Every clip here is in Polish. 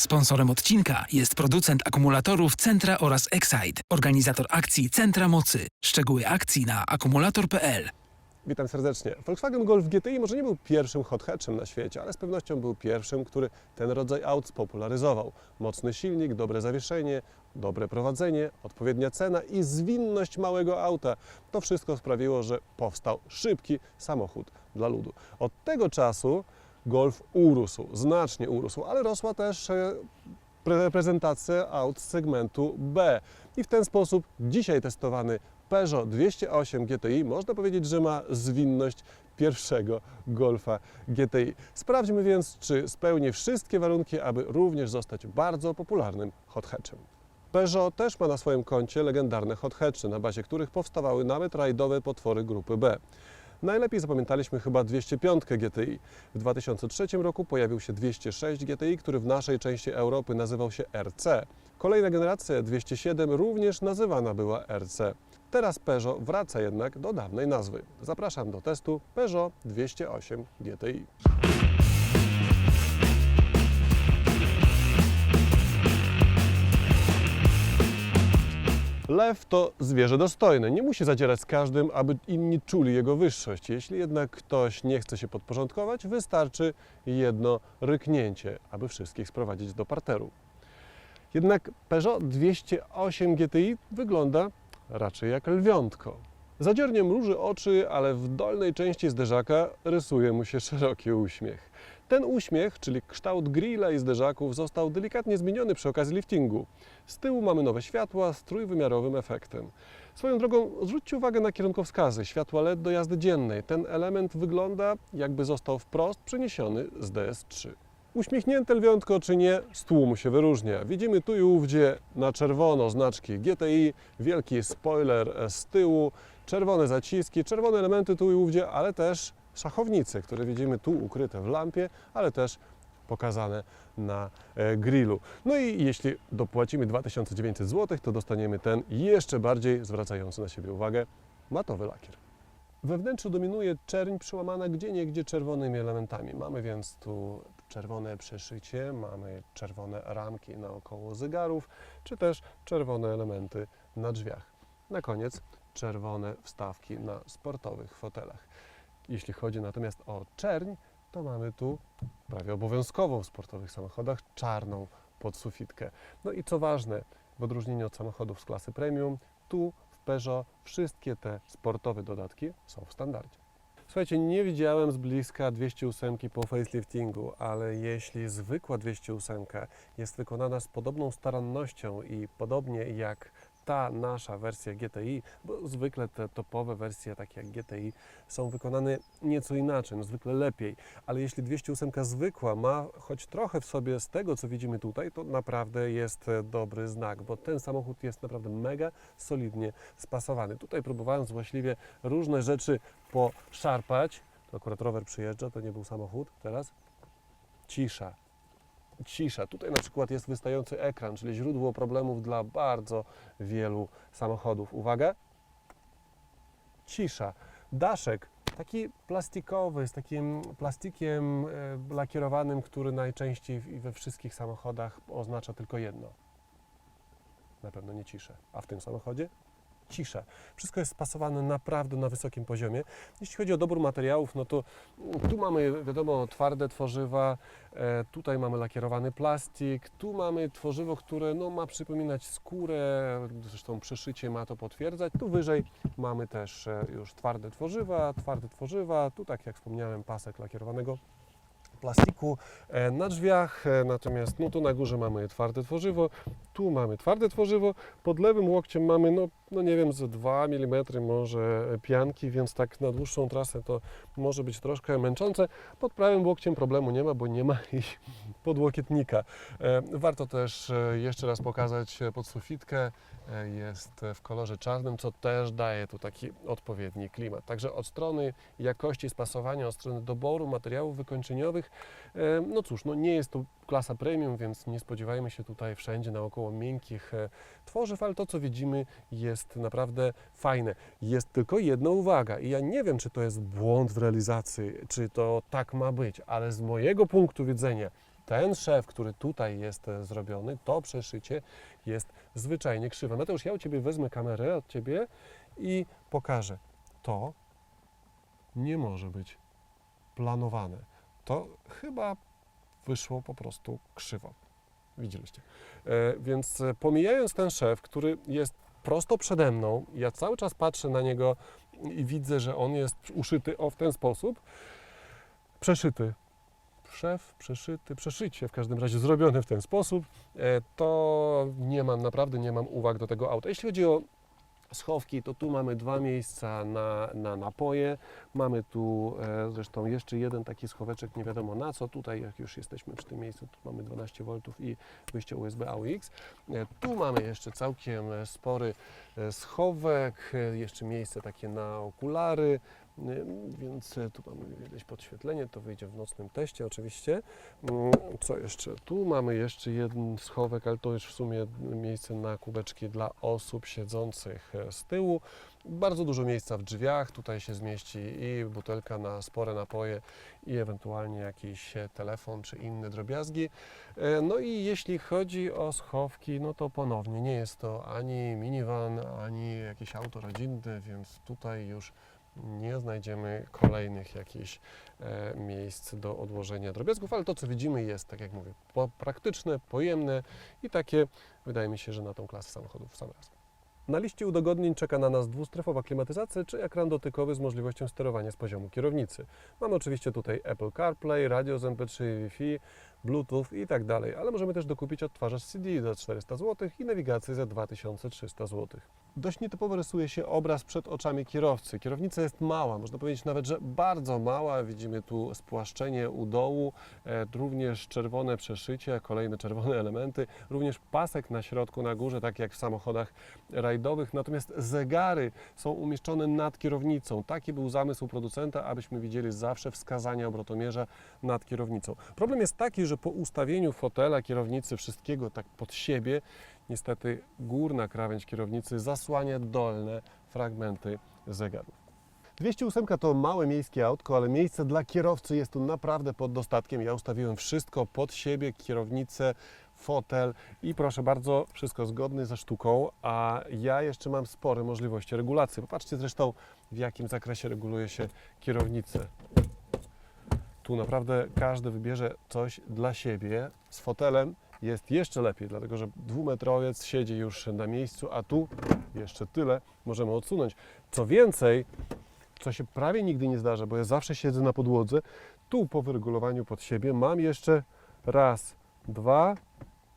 Sponsorem odcinka jest producent akumulatorów Centra oraz Excite, organizator akcji Centra Mocy. Szczegóły akcji na akumulator.pl. Witam serdecznie. Volkswagen Golf GTI może nie był pierwszym hot hatchem na świecie, ale z pewnością był pierwszym, który ten rodzaj aut spopularyzował. Mocny silnik, dobre zawieszenie, dobre prowadzenie, odpowiednia cena i zwinność małego auta. To wszystko sprawiło, że powstał szybki samochód dla ludu. Od tego czasu Golf urósł, znacznie urósł, ale rosła też e, pre- prezentacja aut z segmentu B. I w ten sposób dzisiaj testowany Peugeot 208 GTI można powiedzieć, że ma zwinność pierwszego Golfa GTI. Sprawdźmy więc, czy spełni wszystkie warunki, aby również zostać bardzo popularnym hot hatchem. Peugeot też ma na swoim koncie legendarne hot hatchy, na bazie których powstawały nawet rajdowe potwory grupy B. Najlepiej zapamiętaliśmy chyba 205 GTI. W 2003 roku pojawił się 206 GTI, który w naszej części Europy nazywał się RC. Kolejna generacja 207 również nazywana była RC. Teraz Peugeot wraca jednak do dawnej nazwy. Zapraszam do testu Peugeot 208 GTI. Lew to zwierzę dostojne. Nie musi zadzierać z każdym, aby inni czuli jego wyższość. Jeśli jednak ktoś nie chce się podporządkować, wystarczy jedno ryknięcie, aby wszystkich sprowadzić do parteru. Jednak Peugeot 208 GTI wygląda raczej jak lwiątko. Zadziornie mruży oczy, ale w dolnej części zderzaka rysuje mu się szeroki uśmiech. Ten uśmiech, czyli kształt grilla i zderzaków, został delikatnie zmieniony przy okazji liftingu. Z tyłu mamy nowe światła z trójwymiarowym efektem. Swoją drogą zwróćcie uwagę na kierunkowskazy, światła LED do jazdy dziennej. Ten element wygląda jakby został wprost przeniesiony z DS3. Uśmiechnięte lwiątko czy nie, z tłumu się wyróżnia. Widzimy tu i ówdzie na czerwono znaczki GTI, wielki spoiler z tyłu, czerwone zaciski, czerwone elementy tu i ówdzie, ale też szachownice, które widzimy tu ukryte w lampie, ale też pokazane na e, grillu. No i jeśli dopłacimy 2900 zł, to dostaniemy ten jeszcze bardziej zwracający na siebie uwagę matowy lakier. We wnętrzu dominuje czerń przełamana gdzieniegdzie czerwonymi elementami. Mamy więc tu czerwone przeszycie, mamy czerwone ramki naokoło zegarów, czy też czerwone elementy na drzwiach. Na koniec czerwone wstawki na sportowych fotelach. Jeśli chodzi natomiast o czerń, to mamy tu prawie obowiązkową w sportowych samochodach czarną podsufitkę. No i co ważne, w odróżnieniu od samochodów z klasy premium, tu w Peugeot wszystkie te sportowe dodatki są w standardzie. Słuchajcie, nie widziałem z bliska 208 po faceliftingu, ale jeśli zwykła 208 jest wykonana z podobną starannością i podobnie jak ta nasza wersja GTI, bo zwykle te topowe wersje, takie jak GTI, są wykonane nieco inaczej, no zwykle lepiej, ale jeśli 208 zwykła ma choć trochę w sobie z tego, co widzimy tutaj, to naprawdę jest e, dobry znak, bo ten samochód jest naprawdę mega solidnie spasowany. Tutaj próbowałem złośliwie różne rzeczy poszarpać, to akurat rower przyjeżdża, to nie był samochód, teraz cisza, cisza. Tutaj na przykład jest wystający ekran, czyli źródło problemów dla bardzo wielu samochodów. Uwaga! Cisza. Daszek taki plastikowy, z takim plastikiem e, lakierowanym, który najczęściej we wszystkich samochodach oznacza tylko jedno. Na pewno nie ciszę. A w tym samochodzie? Cisza. Wszystko jest spasowane naprawdę na wysokim poziomie. Jeśli chodzi o dobór materiałów, no to mm, tu mamy, wiadomo, twarde tworzywa, e, tutaj mamy lakierowany plastik, tu mamy tworzywo, które no, ma przypominać skórę, zresztą przeszycie ma to potwierdzać. Tu wyżej mamy też e, już twarde tworzywa, twarde tworzywa, tu tak jak wspomniałem, pasek lakierowanego plastiku e, na drzwiach, natomiast no tu na górze mamy twarde tworzywo, tu mamy twarde tworzywo, pod lewym łokciem mamy no, no nie wiem, ze 2 mm może pianki, więc tak na dłuższą trasę to może być troszkę męczące. Pod prawym łokciem problemu nie ma, bo nie ma i podłokietnika. E, Warto też e, jeszcze raz pokazać e, podsufitkę. E, Jest w kolorze czarnym, co też daje tu taki odpowiedni klimat. Także od strony jakości spasowania, od strony doboru materiałów wykończeniowych, no cóż, no nie jest to klasa premium, więc nie spodziewajmy się tutaj wszędzie naokoło miękkich tworzyw, ale to co widzimy jest naprawdę fajne. Jest tylko jedna uwaga i ja nie wiem, czy to jest błąd w realizacji, czy to tak ma być, ale z mojego punktu widzenia ten szef, który tutaj jest e, zrobiony, to przeszycie jest zwyczajnie krzywe. Mateusz, ja u Ciebie wezmę kamerę od Ciebie i pokażę. To nie może być planowane. To chyba wyszło po prostu krzywo. Widzieliście. E, więc pomijając ten szef, który jest prosto przede mną, ja cały czas patrzę na niego i widzę, że on jest uszyty o w ten sposób, przeszyty. Szef, przeszyty, przeszycie w każdym razie zrobione w ten sposób, e, to nie mam, naprawdę nie mam uwag do tego auta. Jeśli chodzi o schowki, to tu mamy dwa miejsca na, na napoje. Mamy tu e, zresztą jeszcze jeden taki schoweczek, nie wiadomo na co. Tutaj, jak już jesteśmy przy tym miejscu, tu mamy 12 V i wyjście USB AUX. E, tu mamy jeszcze całkiem e, spory e, schowek, e, jeszcze miejsce takie na okulary. Więc tu mamy jakieś podświetlenie, to wyjdzie w nocnym teście oczywiście. Mm, Co jeszcze? Tu mamy jeszcze jeden schowek, ale to już w sumie miejsce na kubeczki dla osób siedzących e, z tyłu. Bardzo dużo miejsca w drzwiach, tutaj się zmieści i butelka na spore napoje i ewentualnie jakiś e, telefon czy inne drobiazgi. E, No i jeśli chodzi o schowki, no to ponownie nie jest to ani minivan, ani jakieś auto rodzinne, więc tutaj już nie znajdziemy kolejnych jakichś e, miejsc do odłożenia drobiazgów, ale to co widzimy jest, tak jak mówię, po, praktyczne, pojemne i takie, wydaje mi się, że na tą klasę samochodów w sam raz. Na liście udogodnień czeka na nas dwustrefowa klimatyzacja czy ekran dotykowy z możliwością sterowania z poziomu kierownicy. Mamy oczywiście tutaj Apple CarPlay, radio z MP3, Wi-Fi, Bluetooth i tak dalej, ale możemy też dokupić odtwarzacz CD za 400 zł i nawigację za 2300 zł. Dość nietypowo rysuje się obraz przed oczami kierowcy. Kierownica jest mała, można powiedzieć nawet, że bardzo mała. Widzimy tu spłaszczenie u dołu, e, również czerwone przeszycie, kolejne czerwone elementy, również pasek na środku, na górze, tak jak w samochodach rajdowych. Natomiast zegary są umieszczone nad kierownicą. Taki był zamysł producenta, abyśmy widzieli zawsze wskazania obrotomierza nad kierownicą. Problem jest taki, że po ustawieniu fotela, kierownicy, wszystkiego tak pod siebie, niestety górna krawędź kierownicy zasłania dolne fragmenty zegarów. 208 to małe miejskie autko, ale miejsce dla kierowcy jest tu naprawdę pod dostatkiem. Ja ustawiłem wszystko pod siebie, kierownicę, fotel i proszę bardzo, wszystko zgodne ze sztuką, a ja jeszcze mam spore możliwości regulacji. Popatrzcie zresztą, w jakim zakresie reguluje się kierownicę. Tu naprawdę każdy wybierze coś dla siebie. Z fotelem jest jeszcze lepiej, dlatego że dwumetrowiec siedzi już na miejscu, a tu jeszcze tyle możemy odsunąć. Co więcej, co się prawie nigdy nie zdarza, bo ja zawsze siedzę na podłodze, tu po wyregulowaniu pod siebie mam jeszcze raz, dwa,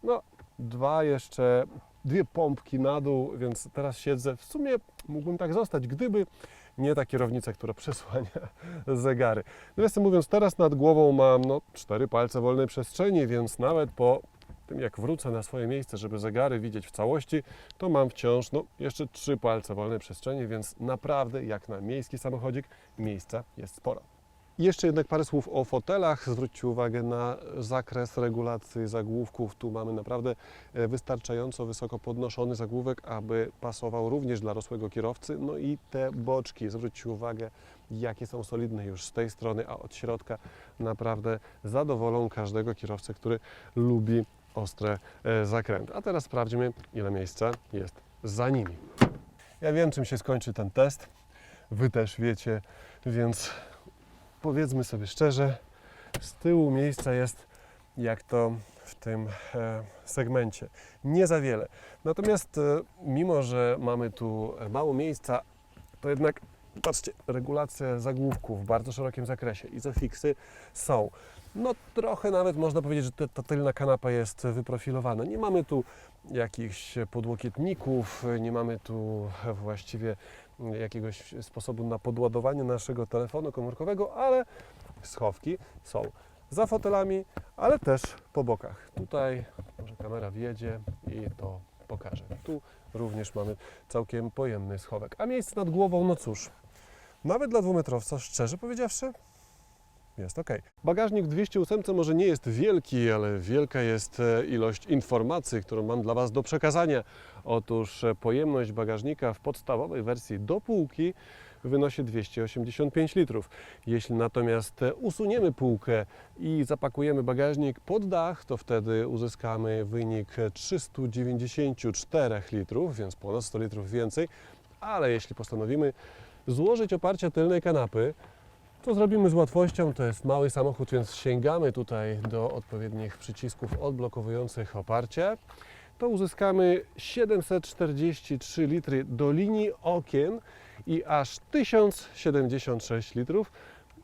no dwa jeszcze, dwie pompki na dół, więc teraz siedzę, w sumie mógłbym tak zostać, gdyby nie ta kierownica, która przesłania zegary. Nawiasem mówiąc, teraz nad głową mam no, cztery palce wolnej przestrzeni, więc nawet po tym jak wrócę na swoje miejsce, żeby zegary widzieć w całości, to mam wciąż no, jeszcze trzy palce wolnej przestrzeni, więc naprawdę jak na miejski samochodzik miejsca jest sporo. Jeszcze jednak parę słów o fotelach. Zwróćcie uwagę na zakres regulacji zagłówków. Tu mamy naprawdę e, wystarczająco wysoko podnoszony zagłówek, aby pasował również dla rosłego kierowcy. No i te boczki, zwróćcie uwagę, jakie są solidne już z tej strony, a od środka naprawdę zadowolą każdego kierowcę, który lubi ostre e, zakręty. A teraz sprawdźmy, ile miejsca jest za nimi. Ja wiem, czym się skończy ten test. Wy też wiecie, więc powiedzmy sobie szczerze, z tyłu miejsca jest jak to w tym e, segmencie. Nie za wiele. Natomiast e, mimo, że mamy tu mało miejsca, to jednak patrzcie, regulacja zagłówków w bardzo szerokim zakresie. Izofiksy są. No trochę nawet można powiedzieć, że te- ta tylna kanapa jest wyprofilowana. Nie mamy tu jakichś podłokietników, nie mamy tu właściwie jakiegoś sposobu na podładowanie naszego telefonu komórkowego, ale schowki są za fotelami, ale też po bokach. Tutaj może kamera wjedzie i to pokaże. Tu również mamy całkiem pojemny schowek. A miejsce nad głową, no cóż, nawet dla dwumetrowca, szczerze powiedziawszy, jest ok. Bagażnik w 208 może nie jest wielki, ale wielka jest e, ilość informacji, którą mam dla Was do przekazania. Otóż e, pojemność bagażnika w podstawowej wersji do półki wynosi 285 litrów. Jeśli natomiast e, usuniemy półkę i zapakujemy bagażnik pod dach, to wtedy uzyskamy wynik 394 litrów, więc ponad 100 litrów więcej. Ale jeśli postanowimy złożyć oparcie tylnej kanapy, to zrobimy z łatwością. To jest mały samochód, więc sięgamy tutaj do odpowiednich przycisków odblokowujących oparcie. To uzyskamy 743 litry do linii okien i aż 1076 litrów,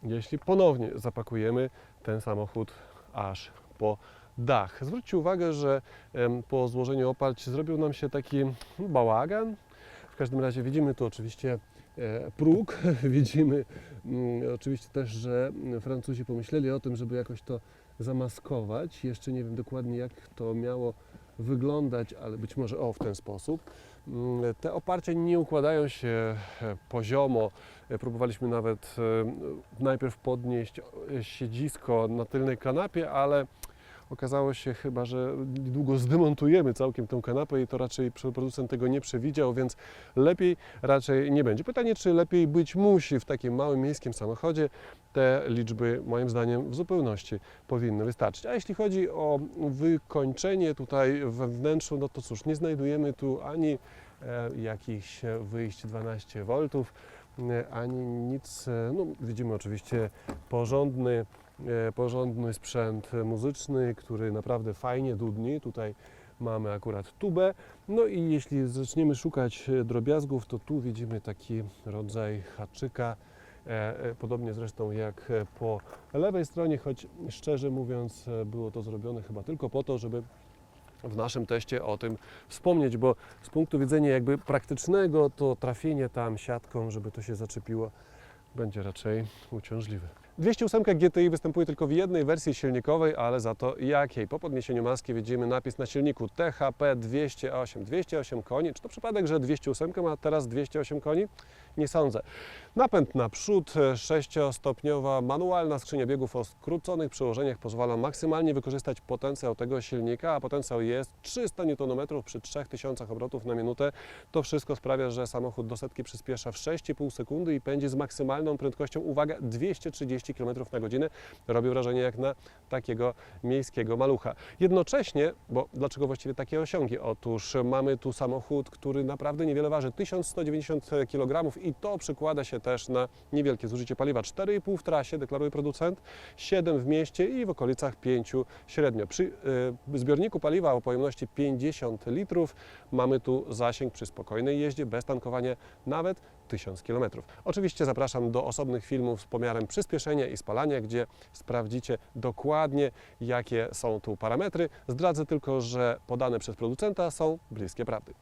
jeśli ponownie zapakujemy ten samochód aż po dach. Zwróćcie uwagę, że po złożeniu oparć zrobił nam się taki bałagan. W każdym razie widzimy tu oczywiście próg. Widzimy mm, oczywiście też, że Francuzi pomyśleli o tym, żeby jakoś to zamaskować. Jeszcze nie wiem dokładnie, jak to miało wyglądać, ale być może o w ten sposób. Mm, Te oparcia nie układają się e, poziomo. E, Próbowaliśmy nawet e, najpierw podnieść e, siedzisko na tylnej kanapie, ale okazało się chyba, że niedługo zdemontujemy całkiem tę kanapę i to raczej producent tego nie przewidział, więc lepiej raczej nie będzie. Pytanie, czy lepiej być musi w takim małym miejskim samochodzie, te liczby moim zdaniem w zupełności powinny wystarczyć. A jeśli chodzi o wykończenie tutaj we wnętrzu, no to cóż, nie znajdujemy tu ani e, jakichś wyjść 12 V, e, ani nic, e, no widzimy oczywiście porządny, porządny sprzęt muzyczny, który naprawdę fajnie dudni. Tutaj mamy akurat tubę. No i jeśli zaczniemy szukać e, drobiazgów, to tu widzimy taki rodzaj haczyka, e, e, podobnie zresztą jak e, po lewej stronie, choć szczerze mówiąc e, było to zrobione chyba tylko po to, żeby w naszym teście o tym wspomnieć, bo z punktu widzenia jakby praktycznego, to trafienie tam siatką, żeby to się zaczepiło, będzie raczej uciążliwe. 208 GTI występuje tylko w jednej wersji silnikowej, ale za to jakiej? Po podniesieniu maski widzimy napis na silniku THP 208. 208 koni. Czy to przypadek, że 208 ma teraz 208 koni? Nie sądzę. Napęd naprzód, 6-stopniowa manualna skrzynia biegów o skróconych przełożeniach pozwala maksymalnie wykorzystać potencjał tego silnika, a potencjał jest 300 Nm przy 3000 obrotów na minutę. To wszystko sprawia, że samochód do setki przyspiesza w 6,5 sekundy i pędzi z maksymalną prędkością, uwaga, 230 km na godzinę. Robi wrażenie jak na takiego miejskiego malucha. Jednocześnie, bo dlaczego właściwie takie osiągi? Otóż mamy tu samochód, który naprawdę niewiele waży, 1190 kg i to przekłada się też na niewielkie zużycie paliwa. 4,5 w trasie, deklaruje producent, 7 w mieście i w okolicach 5 średnio. Przy y, zbiorniku paliwa o pojemności 50 litrów mamy tu zasięg przy spokojnej jeździe, bez tankowania nawet 1000 km. Oczywiście zapraszam do osobnych filmów z pomiarem przyspieszenia i spalania, gdzie sprawdzicie dokładnie, jakie są tu parametry. Zdradzę tylko, że podane przez producenta są bliskie prawdy.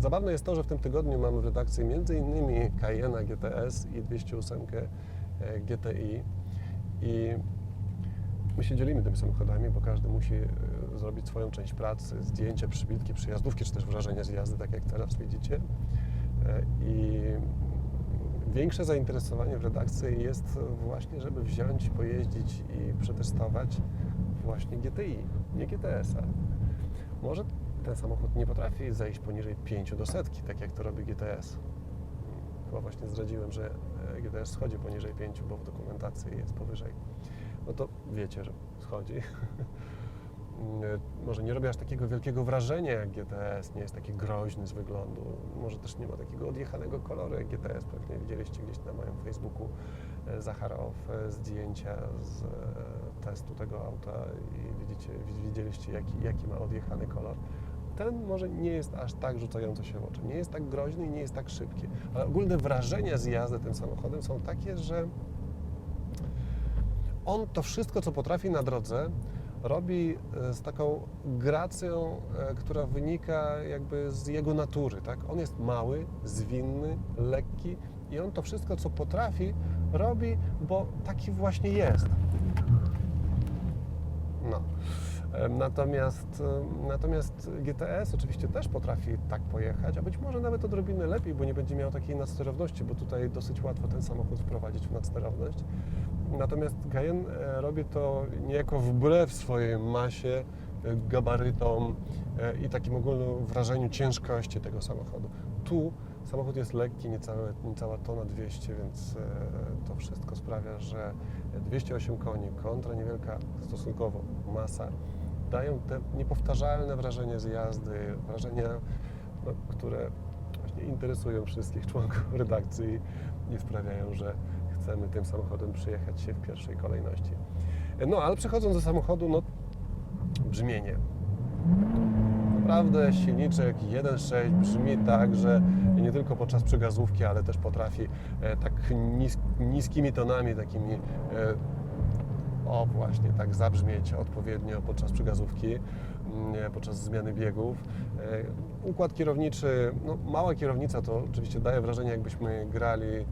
Zabawne jest to, że w tym tygodniu mamy w redakcji m.in. Cayenne GTS i 208 e, GTI i my się dzielimy tymi samochodami, bo każdy musi e, zrobić swoją część pracy, zdjęcia, przybitki, przyjazdówki, czy też wrażenia z jazdy, tak jak teraz widzicie. E, I większe zainteresowanie w redakcji jest właśnie, żeby wziąć, pojeździć i przetestować właśnie GTI, nie GTS-a. Może ten samochód nie potrafi zejść poniżej 5 do setki, tak jak to robi GTS. Chyba właśnie zdradziłem, że e, GTS schodzi poniżej 5, bo w dokumentacji jest powyżej. No to wiecie, że schodzi. Może nie robi aż takiego wielkiego wrażenia jak GTS, nie jest taki groźny z wyglądu. Może też nie ma takiego odjechanego koloru jak GTS. Pewnie widzieliście gdzieś na moim Facebooku e, Zacharow e, zdjęcia z e, testu tego auta i widzicie, widzieliście jaki, jaki ma odjechany kolor ten może nie jest aż tak rzucający się w oczy. Nie jest tak groźny i nie jest tak szybki. Ale ogólne wrażenia z jazdy tym samochodem są takie, że on to wszystko, co potrafi na drodze, robi e, z taką gracją, e, która wynika jakby z jego natury. Tak? On jest mały, zwinny, lekki i on to wszystko, co potrafi, robi, bo taki właśnie jest. No. E, Natomiast, natomiast GTS oczywiście też potrafi tak pojechać, a być może nawet odrobinę lepiej, bo nie będzie miał takiej nadsterowności, bo tutaj dosyć łatwo ten samochód wprowadzić w nadsterowność. Natomiast Cayenne robi to niejako wbrew swojej masie, e, gabarytom e, i takim ogólnym wrażeniu ciężkości tego samochodu. Tu samochód jest lekki, niecałe, niecała tona 200, więc e, to wszystko sprawia, że 208 koni kontra niewielka stosunkowo masa dają te niepowtarzalne wrażenie z jazdy, wrażenia, no, które właśnie interesują wszystkich członków redakcji i sprawiają, że chcemy tym samochodem przyjechać się w pierwszej kolejności. No, ale przechodząc do samochodu, no brzmienie. Naprawdę silniczek 1.6 brzmi tak, że nie tylko podczas przygazówki, ale też potrafi e, tak nis, niskimi tonami, takimi e, o właśnie, tak zabrzmieć odpowiednio podczas przygazówki, mm, podczas zmiany biegów. E, Układ kierowniczy, no mała kierownica to oczywiście daje wrażenie jakbyśmy grali e,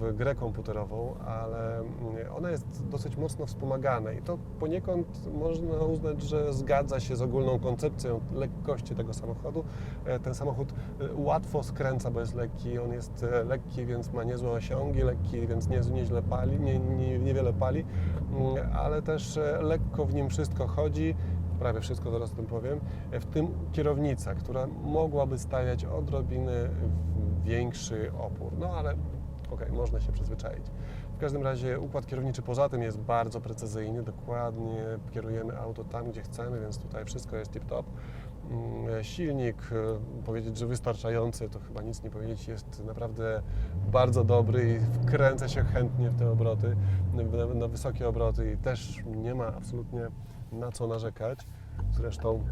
w grę komputerową, ale mm, ona jest dosyć mocno wspomagana i to poniekąd można uznać, że zgadza się z ogólną koncepcją lekkości tego samochodu. E, Ten samochód e, łatwo skręca, bo jest lekki, on jest e, lekki, więc ma niezłe osiągi, lekki, więc nie, nieźle pali, nie, nie, niewiele pali, Mm, ale też lekko w nim wszystko chodzi, prawie wszystko zaraz o tym powiem, w tym kierownica, która mogłaby stawiać odrobinę w- większy opór, no ale okej, można się przyzwyczaić. W każdym razie układ kierowniczy poza tym jest bardzo precyzyjny, dokładnie kierujemy auto tam, gdzie chcemy, więc tutaj wszystko jest tip-top. Mm, Silnik, e, powiedzieć, że wystarczający, to chyba nic nie powiedzieć, jest naprawdę bardzo dobry i wkręca się chętnie w te obroty, na wysokie obroty i też nie ma absolutnie na co narzekać. Zresztą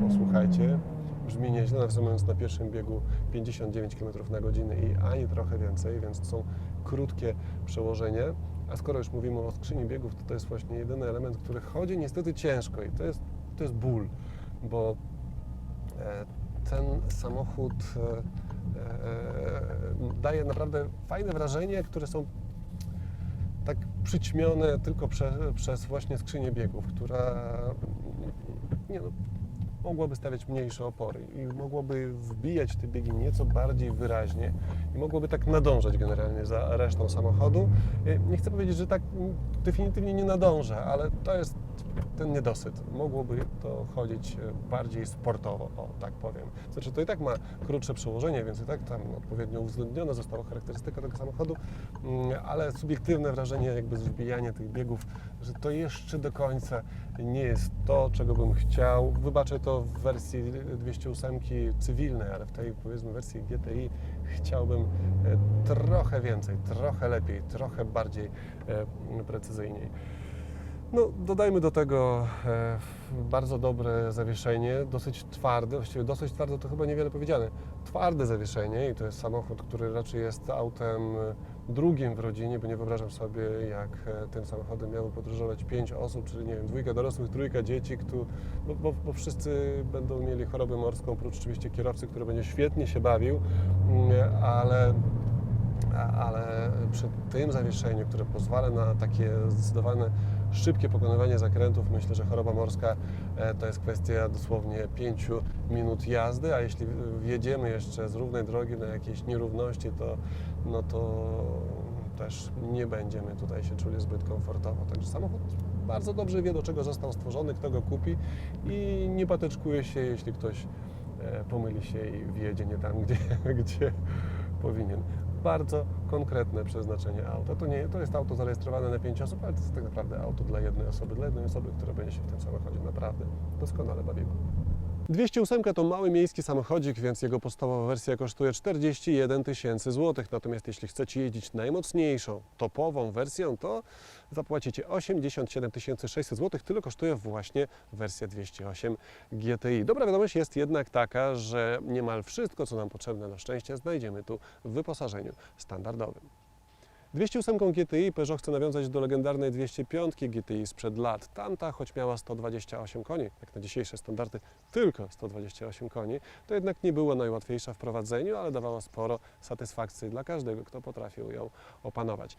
posłuchajcie, brzmi nieźle, nawiasem mówiąc na pierwszym biegu 59 km na godzinę i ani trochę więcej, więc to są krótkie przełożenie. A skoro już mówimy o skrzyni biegów, to to jest właśnie jedyny element, który chodzi niestety ciężko i to jest, to jest ból, bo e, ten samochód e, e, daje naprawdę fajne wrażenie, które są tak przyćmione tylko prze, przez właśnie skrzynię biegów, która nie no, mogłaby stawiać mniejsze opory i mogłoby wbijać te biegi nieco bardziej wyraźnie i mogłoby tak nadążać generalnie za resztą samochodu. E, Nie chcę powiedzieć, że tak definitywnie nie nadąża, ale to jest ten niedosyt. Mogłoby to chodzić e, bardziej sportowo, o tak powiem. Znaczy to i tak ma krótsze przełożenie, więc i tak tam odpowiednio uwzględniona została charakterystyka tego samochodu, mm, ale subiektywne wrażenie jakby z wbijania tych biegów, że to jeszcze do końca nie jest to, czego bym chciał. Wybaczę to w wersji 208 cywilnej, ale w tej powiedzmy wersji GTI chciałbym e, trochę więcej, trochę lepiej, trochę bardziej e, precyzyjniej. No, dodajmy do tego e, bardzo dobre zawieszenie, dosyć twarde, właściwie dosyć twarde to chyba niewiele powiedziane. Twarde zawieszenie i to jest samochód, który raczej jest autem e, drugim w rodzinie, bo nie wyobrażam sobie, jak e, tym samochodem miało podróżować pięć osób, czyli nie wiem, dwójka dorosłych, trójka dzieci, kto, bo, bo, bo wszyscy będą mieli chorobę morską, oprócz oczywiście kierowcy, który będzie świetnie się bawił, mm, ale ale przy tym zawieszeniu, które pozwala na takie zdecydowane, szybkie pokonywanie zakrętów, myślę, że choroba morska e, to jest kwestia dosłownie 5 minut jazdy, a jeśli wjedziemy jeszcze z równej drogi na jakieś nierówności, to, no to też nie będziemy tutaj się czuli zbyt komfortowo. Także samochód bardzo dobrze wie, do czego został stworzony, kto go kupi i nie patyczkuje się, jeśli ktoś e, pomyli się i wjedzie nie tam, gdzie, gdzie powinien. Bardzo konkretne przeznaczenie auta. To, nie, to jest auto zarejestrowane na 5 osób, ale to jest tak naprawdę auto dla jednej osoby, dla jednej osoby, która będzie się w tym samochodzie naprawdę doskonale bawiła. 208 to mały miejski samochodzik, więc jego podstawowa wersja kosztuje 41 tysięcy złotych. Natomiast jeśli chcecie jeździć najmocniejszą, topową wersją, to zapłacicie 87 600 złotych. Tyle kosztuje właśnie wersja 208 GTI. Dobra wiadomość jest jednak taka, że niemal wszystko, co nam potrzebne na szczęście, znajdziemy tu w wyposażeniu standardowym. 208 GTI Peugeot chce nawiązać do legendarnej 205 GTI sprzed lat. Tamta, choć miała 128 koni, jak na dzisiejsze standardy tylko 128 koni, to jednak nie była najłatwiejsza w prowadzeniu, ale dawała sporo satysfakcji dla każdego, kto potrafił ją opanować.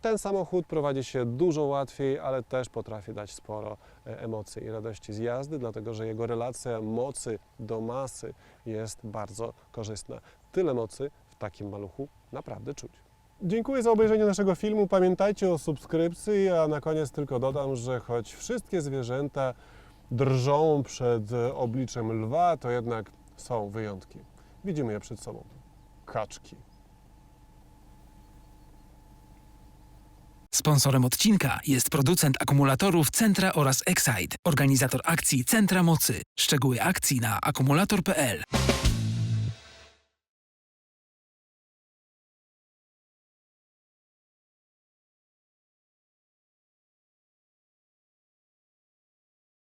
Ten samochód prowadzi się dużo łatwiej, ale też potrafi dać sporo e, emocji i radości z jazdy, dlatego że jego relacja mocy do masy jest bardzo korzystna. Tyle mocy w takim maluchu naprawdę czuć. Dziękuję za obejrzenie naszego filmu. Pamiętajcie o subskrypcji, a na koniec tylko dodam, że choć wszystkie zwierzęta drżą przed obliczem lwa, to jednak są wyjątki. Widzimy je przed sobą. Kaczki. Sponsorem odcinka jest producent akumulatorów Centra oraz Excite, organizator akcji Centra Mocy. Szczegóły akcji na akumulator.pl.